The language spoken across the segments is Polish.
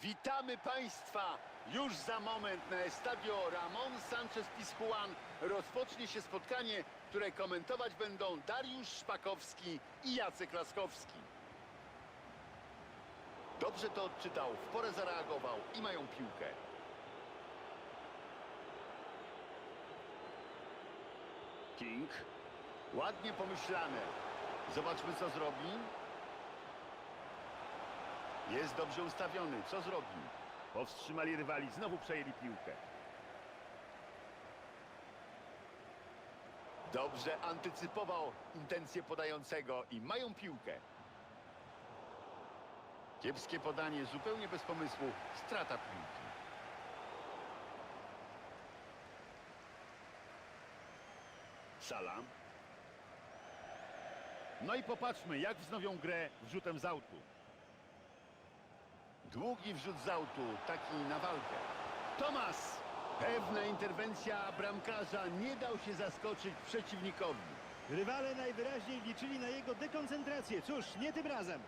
Witamy Państwa! Już za moment na estadio Ramon Sanchez Pizjuan rozpocznie się spotkanie, które komentować będą Dariusz Szpakowski i Jacek Laskowski. Dobrze to odczytał, w porę zareagował i mają piłkę. King. Ładnie pomyślane. Zobaczmy, co zrobi. Jest dobrze ustawiony. Co zrobi? Powstrzymali rywali. Znowu przejęli piłkę. Dobrze antycypował intencje podającego i mają piłkę. Kiepskie podanie, zupełnie bez pomysłu. Strata piłki. Salam. No i popatrzmy, jak wznowią grę wrzutem z autu. Długi wrzut z autu, taki na walkę. Tomas! Pewna interwencja bramkarza nie dał się zaskoczyć przeciwnikowi. Rywale najwyraźniej liczyli na jego dekoncentrację. Cóż, nie tym razem.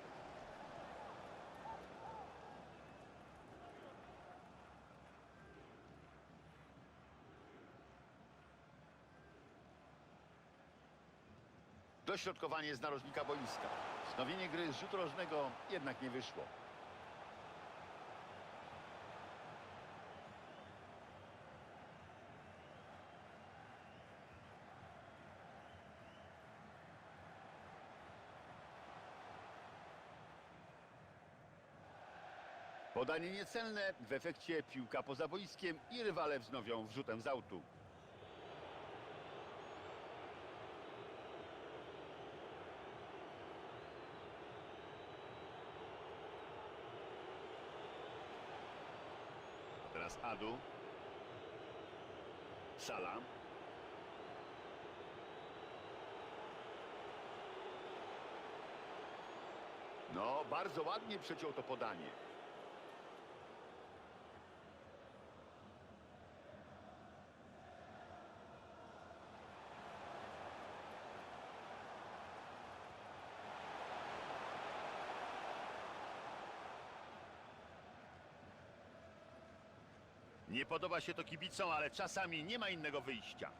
Dośrodkowanie z narożnika boiska. Wznowienie gry z rzutu rożnego jednak nie wyszło. Podanie niecelne, w efekcie piłka poza boiskiem i rywale wznowią wrzutem z autu. Teraz Adu. Salam. No, bardzo ładnie przeciął to podanie. Nie podoba się to kibicom, ale czasami nie ma innego wyjścia.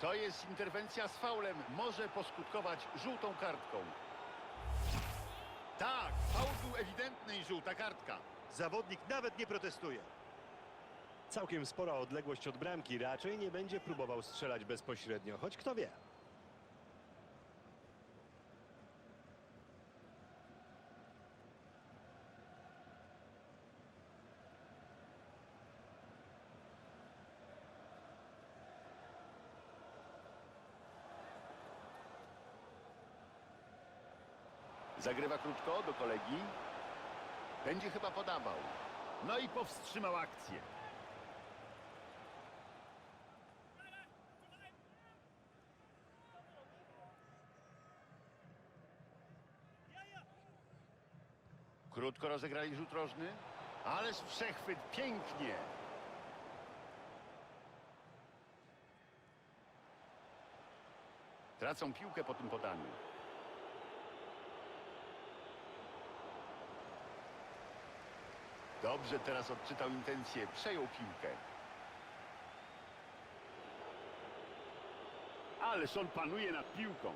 To jest interwencja z faulem. Może poskutkować żółtą kartką. Tak, faul był ewidentny i żółta kartka. Zawodnik nawet nie protestuje. Całkiem spora odległość od bramki. Raczej nie będzie próbował strzelać bezpośrednio, choć kto wie. Zagrywa krótko do kolegi. Będzie chyba podawał. No i powstrzymał akcję. Krótko rozegrali rzut rożny. Ależ przechwyt, pięknie. Tracą piłkę po tym podaniu. Dobrze teraz odczytał intencję, przejął piłkę. Ależ on panuje nad piłką.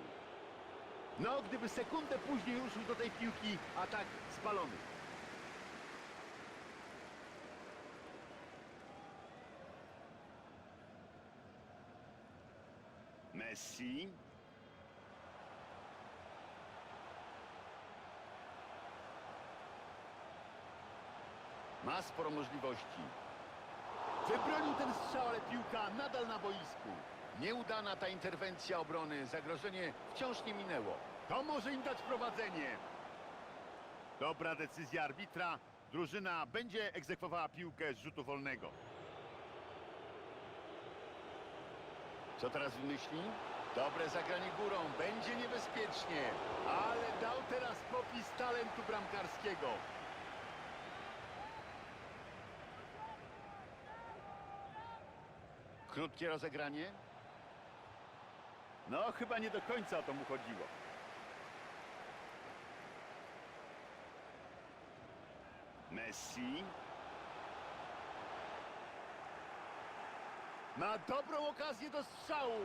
No, gdyby sekundę później ruszył do tej piłki, a tak spalony. Messi. Sporo możliwości. Wybronił ten strzał, ale piłka nadal na boisku. Nieudana ta interwencja obrony. Zagrożenie wciąż nie minęło. To może im dać prowadzenie. Dobra decyzja arbitra. Drużyna będzie egzekwowała piłkę z rzutu wolnego. Co teraz wymyśli? Dobre zagranie górą. Będzie niebezpiecznie. Ale dał teraz popis talentu bramkarskiego. Krótkie rozegranie. No, chyba nie do końca o to mu chodziło. Messi. Ma dobrą okazję do strzału.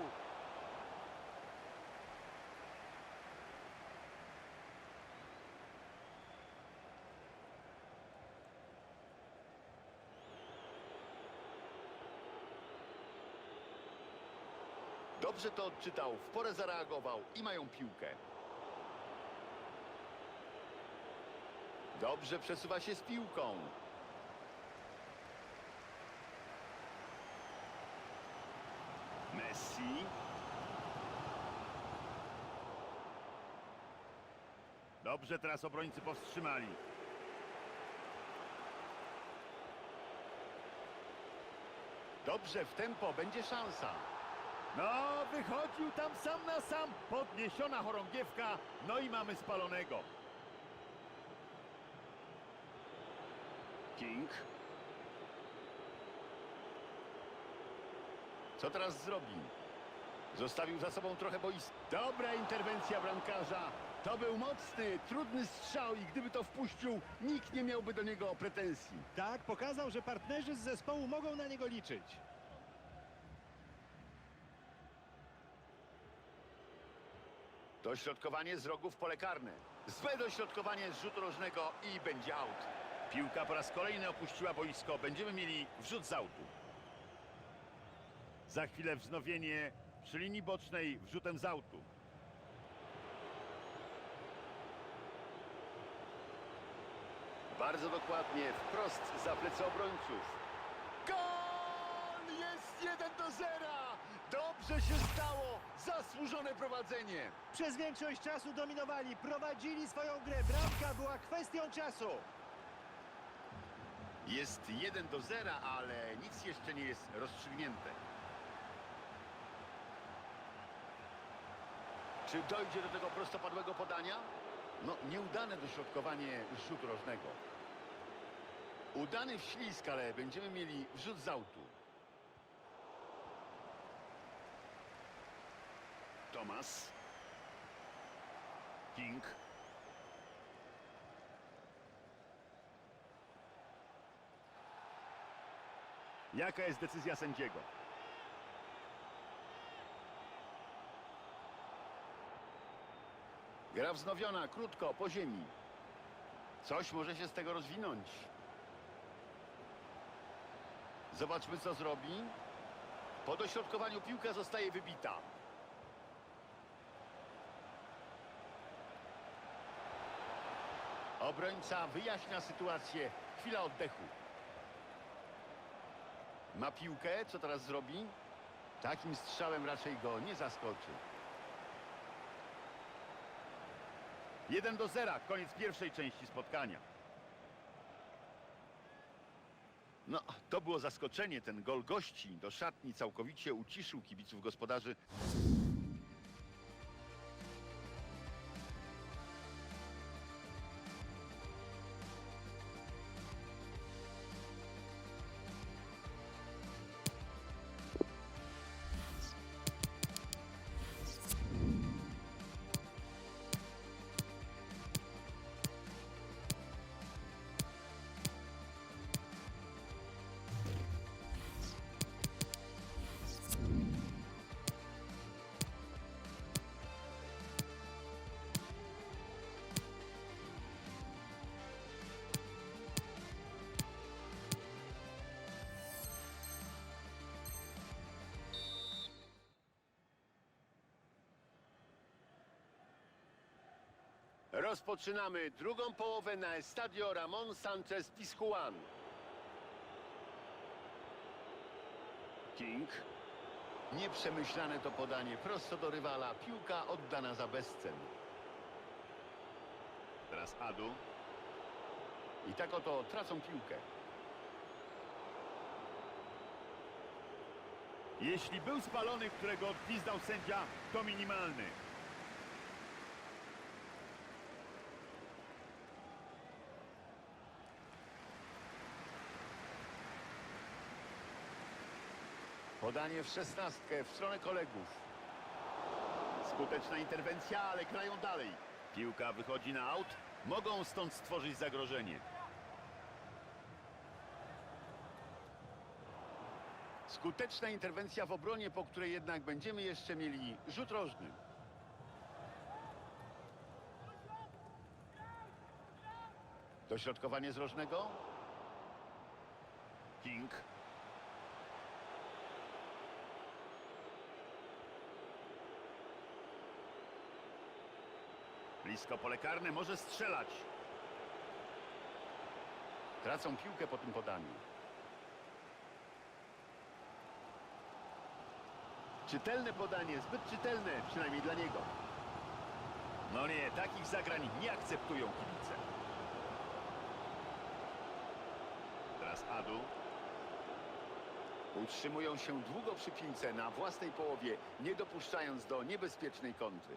Dobrze to odczytał, w porę zareagował i mają piłkę. Dobrze przesuwa się z piłką. Messi. Dobrze teraz obrońcy powstrzymali. Dobrze, w tempo, będzie szansa. No, wychodził tam sam na sam. Podniesiona chorągiewka, no i mamy spalonego. King. Co teraz zrobi? Zostawił za sobą trochę boiska. Dobra interwencja bramkarza. To był mocny, trudny strzał i gdyby to wpuścił, nikt nie miałby do niego pretensji. Tak, pokazał, że partnerzy z zespołu mogą na niego liczyć. Dośrodkowanie z rogów pole karne. Złe dośrodkowanie z rzutu rożnego i będzie out. Piłka po raz kolejny opuściła boisko. Będziemy mieli wrzut z autu. Za chwilę wznowienie przy linii bocznej wrzutem z autu. Bardzo dokładnie, wprost za plecy obrońców. Gol! Jest 1 do 0! Dobrze się stało! Zasłużone prowadzenie! Przez większość czasu dominowali, prowadzili swoją grę. Bramka była kwestią czasu. Jest 1 do 0, ale nic jeszcze nie jest rozstrzygnięte. Czy dojdzie do tego prostopadłego podania? No, nieudane dośrodkowanie rzutu rożnego. Udany wślizg, ale będziemy mieli wrzut z autu. Thomas. King. Jaka jest decyzja sędziego? Gra wznowiona, krótko, po ziemi. Coś może się z tego rozwinąć. Zobaczmy, co zrobi. Po dośrodkowaniu piłka zostaje wybita. Obrońca wyjaśnia sytuację. Chwila oddechu. Ma piłkę, co teraz zrobi? Takim strzałem raczej go nie zaskoczy. 1 do 0, koniec pierwszej części spotkania. No, to było zaskoczenie. Ten gol gości do szatni całkowicie uciszył kibiców gospodarzy. Rozpoczynamy drugą połowę na Estadio Ramon Sanchez Pizjuan. King. Nieprzemyślane to podanie prosto do rywala. Piłka oddana za bezcen. Teraz Adu. I tak oto tracą piłkę. Jeśli był spalony, którego odgwizdał sędzia, to minimalny. Podanie w szesnastkę w stronę kolegów. Skuteczna interwencja, ale grają dalej. Piłka wychodzi na aut. Mogą stąd stworzyć zagrożenie. Skuteczna interwencja w obronie, po której jednak będziemy jeszcze mieli rzut rożny. Dośrodkowanie z rożnego. King. Blisko pole karne, może strzelać. Tracą piłkę po tym podaniu. Czytelne podanie, zbyt czytelne, przynajmniej dla niego. No nie, takich zagrań nie akceptują kibice. Teraz Adu. Utrzymują się długo przy piłce na własnej połowie, nie dopuszczając do niebezpiecznej kontry.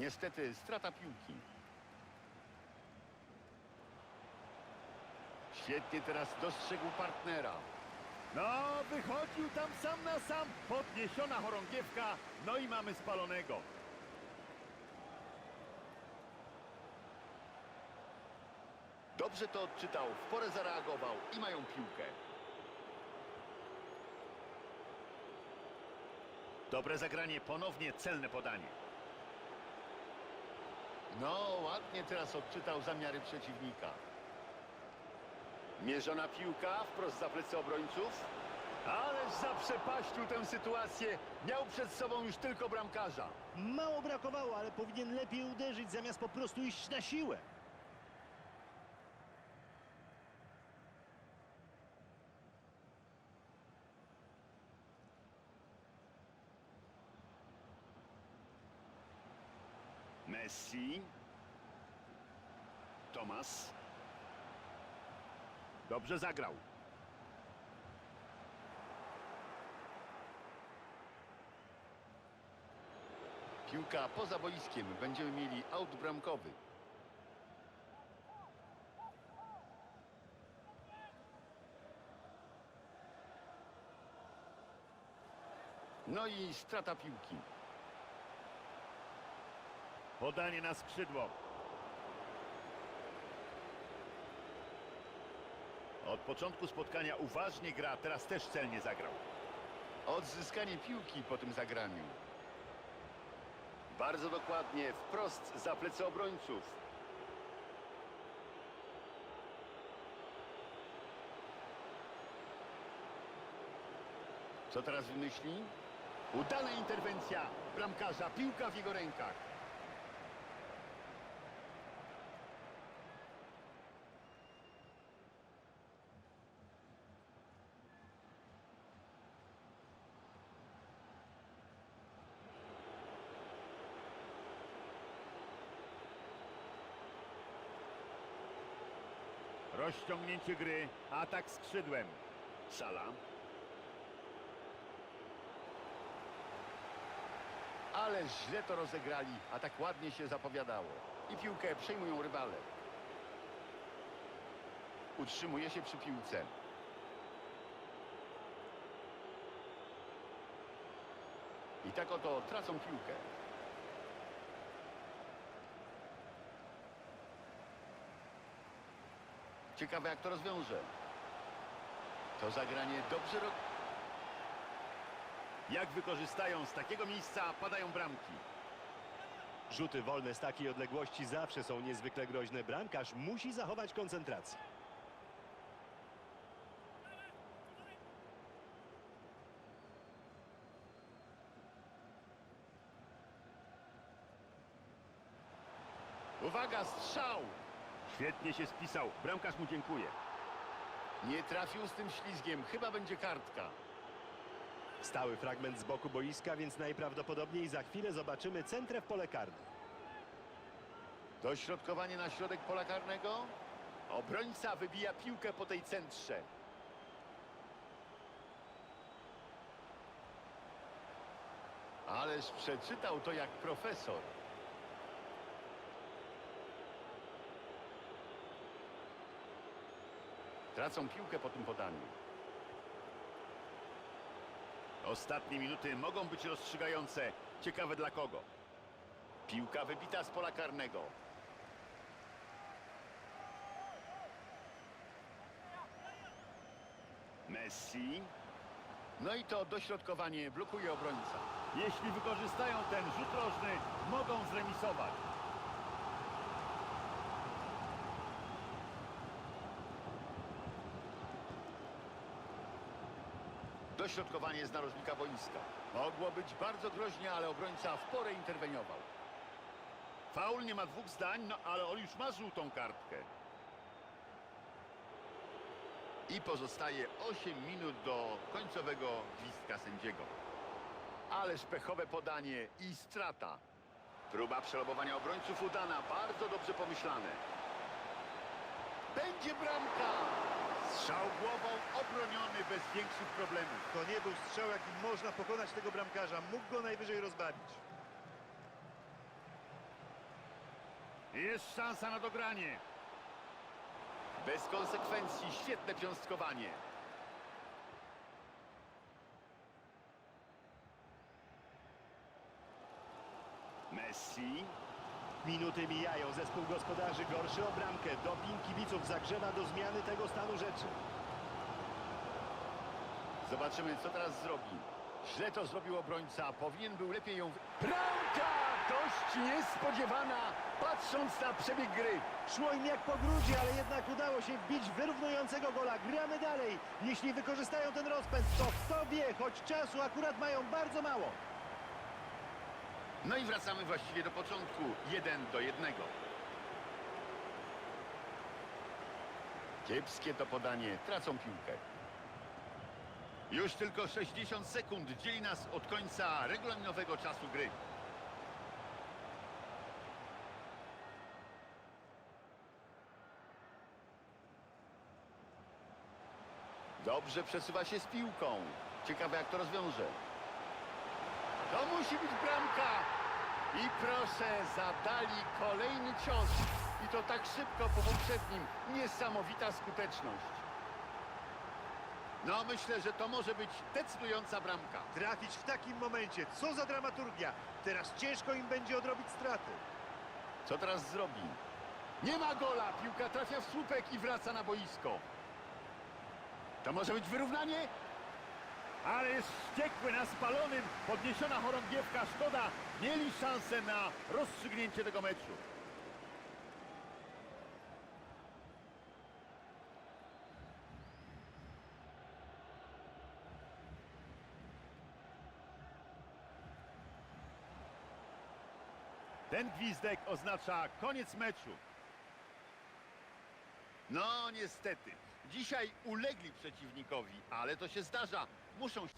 Niestety strata piłki. Świetnie teraz dostrzegł partnera. No, wychodził tam sam na sam. Podniesiona chorągiewka. No i mamy spalonego. Dobrze to odczytał, w porę zareagował i mają piłkę. Dobre zagranie, ponownie celne podanie. No, ładnie teraz odczytał zamiary przeciwnika. Mierzona piłka wprost za plecy obrońców. Ależ zaprzepaścił tę sytuację. Miał przed sobą już tylko bramkarza. Mało brakowało, ale powinien lepiej uderzyć, zamiast po prostu iść na siłę. Messi. Tomas. Dobrze zagrał. Piłka poza boiskiem. Będziemy mieli aut bramkowy. No i strata piłki. Podanie na skrzydło. Od początku spotkania uważnie gra, teraz też celnie zagrał. Odzyskanie piłki po tym zagraniu. Bardzo dokładnie, wprost za plecy obrońców. Co teraz wymyśli? Udana interwencja bramkarza, piłka w jego rękach. Rozciągnięcie gry, atak skrzydłem. Sala. Ale źle to rozegrali, a tak ładnie się zapowiadało. I piłkę przejmują rywale. Utrzymuje się przy piłce. I tak oto tracą piłkę. Ciekawe jak to rozwiąże. To zagranie dobrze ro... Jak wykorzystają z takiego miejsca padają bramki. Rzuty wolne z takiej odległości zawsze są niezwykle groźne. Bramkarz musi zachować koncentrację. Uwaga, strzał! Świetnie się spisał. Bramkarz mu dziękuję. Nie trafił z tym ślizgiem. Chyba będzie kartka. Stały fragment z boku boiska, więc najprawdopodobniej za chwilę zobaczymy centrę w pole karne. Dośrodkowanie na środek pola karnego. Obrońca wybija piłkę po tej centrze. Ależ przeczytał to jak profesor. Tracą piłkę po tym podaniu. Ostatnie minuty mogą być rozstrzygające. Ciekawe dla kogo. Piłka wybita z pola karnego. Messi. No i to dośrodkowanie blokuje obrońca. Jeśli wykorzystają ten rzut rożny, mogą zremisować. Dośrodkowanie z narożnika boiska. Mogło być bardzo groźnie, ale obrońca w porę interweniował. Faul nie ma dwóch zdań, no ale on już ma żółtą kartkę. I pozostaje 8 minut do końcowego gwizdka sędziego. Ależ pechowe podanie i strata. Próba przelobowania obrońców udana, bardzo dobrze pomyślane. Będzie bramka! Strzał głową obroniony bez większych problemów. To nie był strzał, jakim można pokonać tego bramkarza. Mógł go najwyżej rozbawić. Jest szansa na dogranie. Bez konsekwencji, świetne piąstkowanie. Messi. Minuty mijają, zespół gospodarzy gorszy o bramkę. Doping kibiców zagrzewa do zmiany tego stanu rzeczy. Zobaczymy, co teraz zrobi. Źle to zrobił obrońca, powinien był lepiej ją... Bramka! Dość niespodziewana, patrząc na przebieg gry. Szło im jak po grudzie, ale jednak udało się wbić wyrównującego gola. Gramy dalej. Jeśli wykorzystają ten rozpęd, to kto wie, choć czasu akurat mają bardzo mało. No i wracamy właściwie do początku. Jeden do jednego. Kiepskie to podanie. Tracą piłkę. Już tylko 60 sekund dzieli nas od końca regulaminowego czasu gry. Dobrze przesuwa się z piłką. Ciekawe jak to rozwiąże. To musi być bramka. I proszę, zadali kolejny cios. I to tak szybko po poprzednim. Niesamowita skuteczność. No myślę, że to może być decydująca bramka. Trafić w takim momencie. Co za dramaturgia. Teraz ciężko im będzie odrobić straty. Co teraz zrobi? Nie ma gola. Piłka trafia w słupek i wraca na boisko. To może być wyrównanie? Ale jest wściekły na spalonym. Podniesiona chorągiewka. Szkoda. Mieli szansę na rozstrzygnięcie tego meczu. Ten gwizdek oznacza koniec meczu. No niestety. Dzisiaj ulegli przeciwnikowi, ale to się zdarza. Muszą się...